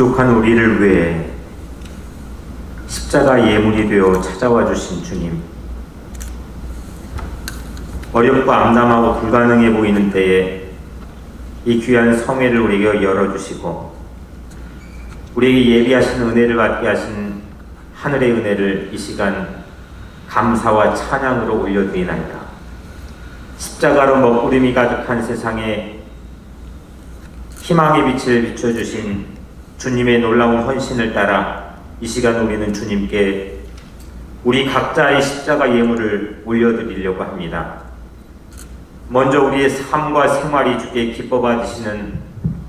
부족한 우리를 위해 십자가 예물이 되어 찾아와 주신 주님. 어렵고 암담하고 불가능해 보이는 때에 이 귀한 성회를 우리에게 열어주시고 우리에게 예비하신 은혜를 받게 하신 하늘의 은혜를 이 시간 감사와 찬양으로 올려드리나이다. 십자가로 먹구름이 가득한 세상에 희망의 빛을 비춰주신 주님의 놀라운 헌신을 따라 이 시간 우리는 주님께 우리 각자의 십자가 예물을 올려드리려고 합니다. 먼저 우리의 삶과 생활이 주께 기뻐 받으시는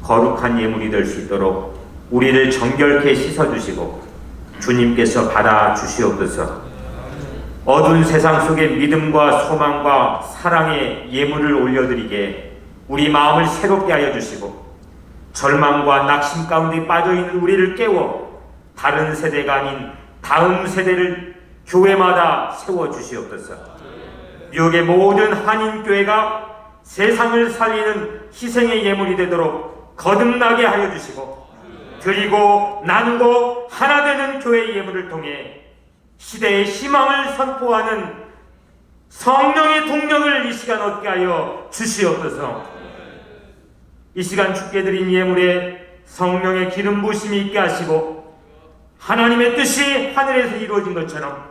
거룩한 예물이 될 수 있도록 우리를 정결케 씻어주시고 주님께서 받아 주시옵소서. 어두운 세상 속에 믿음과 소망과 사랑의 예물을 올려드리게 우리 마음을 새롭게 하여 주시고 절망과 낙심 가운데 빠져 있는 우리를 깨워 다른 세대가 아닌 다음 세대를 교회마다 세워 주시옵소서. 미국의 모든 한인 교회가 세상을 살리는 희생의 예물이 되도록 거듭나게 하여 주시고 드리고 나누고 하나 되는 교회의 예물을 통해 시대의 희망을 선포하는 성령의 동력을 이 시간 얻게 하여 주시옵소서. 이 시간 주께 드린 예물에 성령의 기름 부심이 있게 하시고 하나님의 뜻이 하늘에서 이루어진 것처럼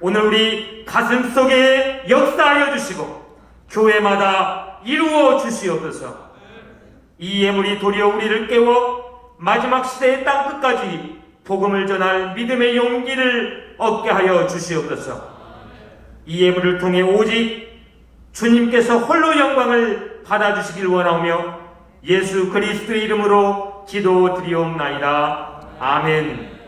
오늘 우리 가슴 속에 역사하여 주시고 교회마다 이루어 주시옵소서. 이 예물이 도리어 우리를 깨워 마지막 시대의 땅 끝까지 복음을 전할 믿음의 용기를 얻게 하여 주시옵소서. 이 예물을 통해 오직 주님께서 홀로 영광을 받아주시길 원하오며 예수 그리스도의 이름으로 기도 드리옵나이다. 아멘.